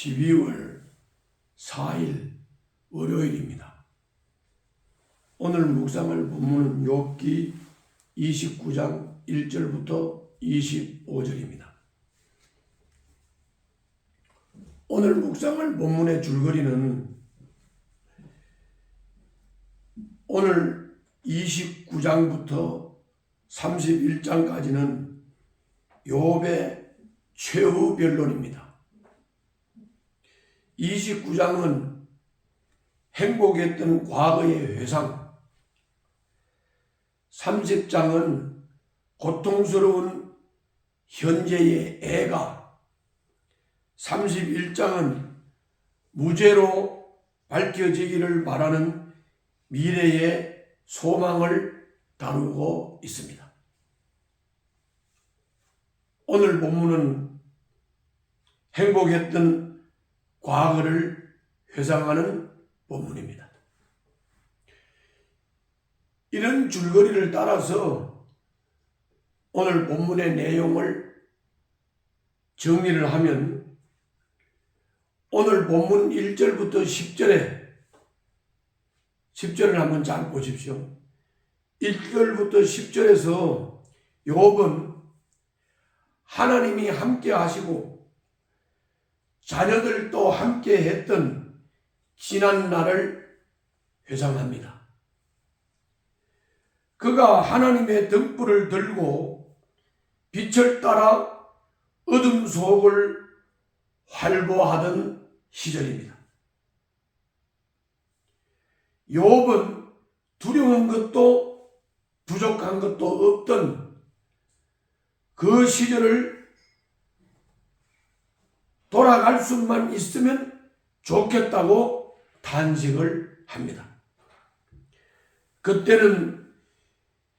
12월 4일 월요일입니다. 오늘 묵상할 본문은 욥기 29장 1절부터 25절입니다. 오늘 묵상할 본문의 줄거리는 오늘 29장부터 31장까지는 욥의 최후 변론입니다. 29장은 행복했던 과거의 회상, 30장은 고통스러운 현재의 애가, 31장은 무죄로 밝혀지기를 바라는 미래의 소망을 다루고 있습니다. 오늘 본문은 행복했던 과거를 회상하는 본문입니다. 이런 줄거리를 따라서 오늘 본문의 내용을 정리를 하면 오늘 본문 1절부터 10절에 10절을 한번 잘 보십시오. 1절부터 10절에서 욥은 하나님이 함께 하시고 자녀들도 함께 했던 지난 날을 회상합니다. 그가 하나님의 등불을 들고 빛을 따라 어둠 속을 활보하던 시절입니다. 욥은 두려운 것도 부족한 것도 없던 그 시절을 돌아갈 수만 있으면 좋겠다고 탄식을 합니다. 그때는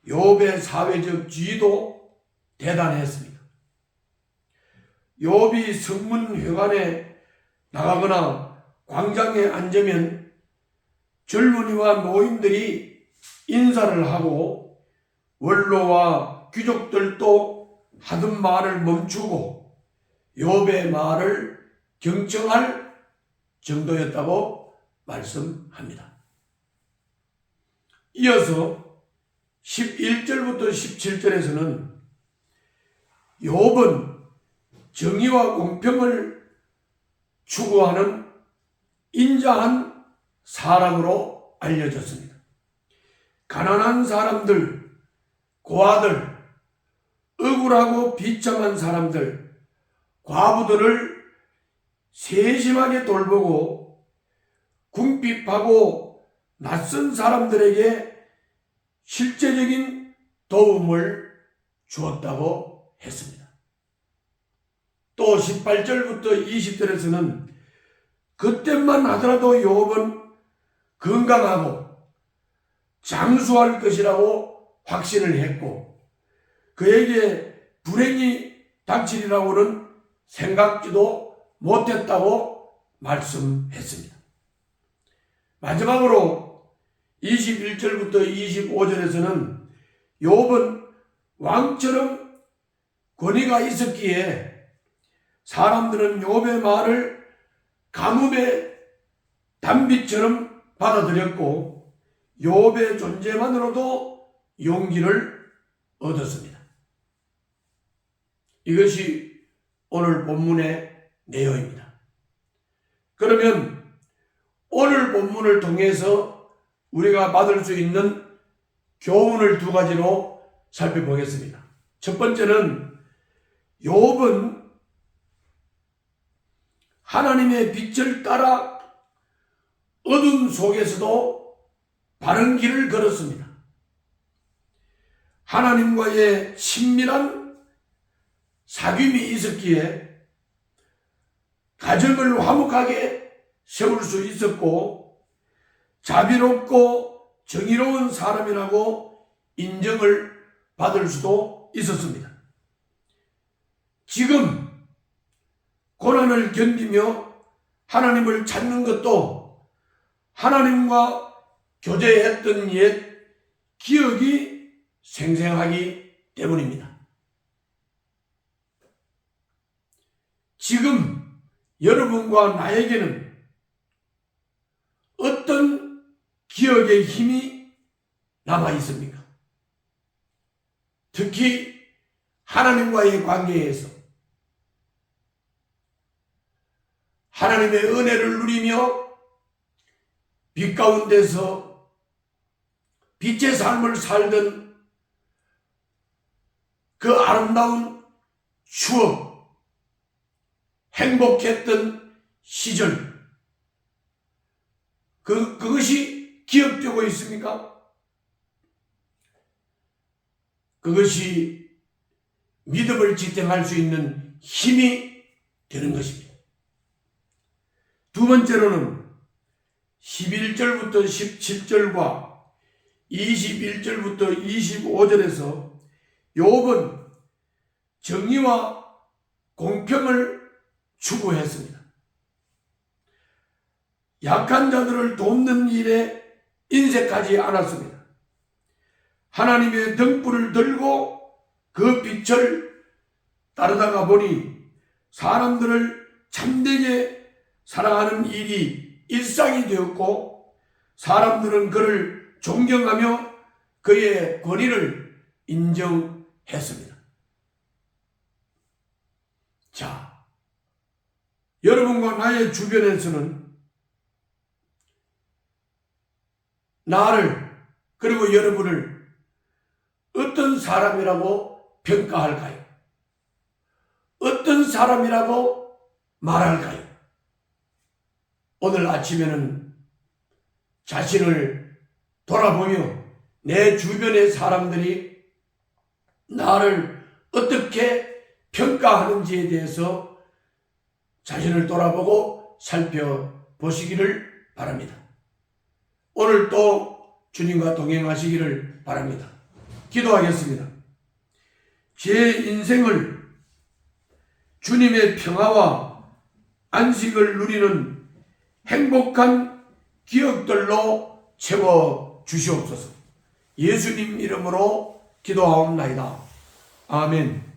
욥의 사회적 지위도 대단했습니다. 욥이 성문회관에 나가거나 광장에 앉으면 젊은이와 노인들이 인사를 하고 원로와 귀족들도 하던 말을 멈추고 욥의 말을 경청할 정도였다고 말씀합니다. 이어서 11절부터 17절에서는 욥은 정의와 공평을 추구하는 인자한 사람으로 알려졌습니다. 가난한 사람들, 고아들, 억울하고 비참한 사람들, 과부들을 세심하게 돌보고 궁핍하고 낯선 사람들에게 실제적인 도움을 주었다고 했습니다. 또 18절부터 20절에서는 그때만 하더라도 욥은 건강하고 장수할 것이라고 확신을 했고 그에게 불행이 닥치리라고는 생각지도 못했다고 말씀했습니다. 마지막으로 21절부터 25절에서는 욥은 왕처럼 권위가 있었기에 사람들은 욥의 말을 가뭄의 단비처럼 받아들였고 욥의 존재만으로도 용기를 얻었습니다. 이것이 오늘 본문의 내용입니다. 그러면 오늘 본문을 통해서 우리가 받을 수 있는 교훈을 두 가지로 살펴보겠습니다. 첫 번째는 욥은 하나님의 빛을 따라 어둠 속에서도 바른 길을 걸었습니다. 하나님과의 친밀한 사귐이 있었기에 가정을 화목하게 세울 수 있었고 자비롭고 정의로운 사람이라고 인정을 받을 수도 있었습니다. 지금 고난을 견디며 하나님을 찾는 것도 하나님과 교제했던 옛 기억이 생생하기 때문입니다. 지금 여러분과 나에게는 어떤 기억의 힘이 남아 있습니까? 특히 하나님과의 관계에서 하나님의 은혜를 누리며 빛 가운데서 빛의 삶을 살던 그 아름다운 추억, 행복했던 시절, 그, 그것이 기억되고 있습니까? 그것이 믿음을 지탱할 수 있는 힘이 되는 것입니다. 두 번째로는 11절부터 17절과 21절부터 25절에서 욥은 정의와 공평을 추구했습니다. 약한 자들을 돕는 일에 인색하지 않았습니다. 하나님의 등불을 들고 그 빛을 따르다가 보니 사람들을 참되게 사랑하는 일이 일상이 되었고 사람들은 그를 존경하며 그의 권위를 인정했습니다. 자, 여러분과 나의 주변에서는 나를 그리고 여러분을 어떤 사람이라고 평가할까요? 어떤 사람이라고 말할까요? 오늘 아침에는 자신을 돌아보며 내 주변의 사람들이 나를 어떻게 평가하는지에 대해서 자신을 돌아보고 살펴보시기를 바랍니다. 오늘 또 주님과 동행하시기를 바랍니다. 기도하겠습니다. 제 인생을 주님의 평화와 안식을 누리는 행복한 기억들로 채워 주시옵소서. 예수님 이름으로 기도하옵나이다. 아멘.